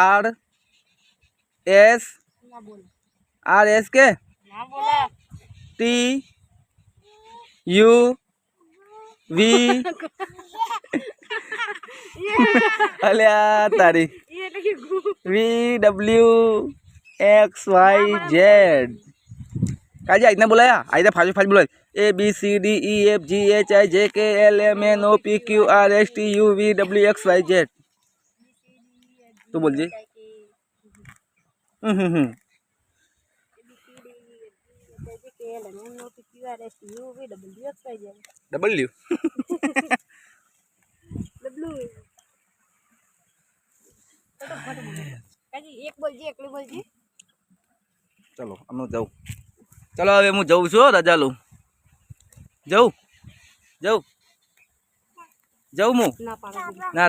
R S R S K T U V अले तारी V W X Y Z काजी इतना बुलाया आई फास्ट फास्ट बोला A B C D E F G H I J K L M N O P Q R S T U V W X Y Z तो बोल जी। हम्म हम्म W W एक बोल जी एक बोल जी चलो, हम जाओ। ચલો હવે હું જઉં છું હો, રજા લઉં જઉં? જઉં? જઉં હું? ના.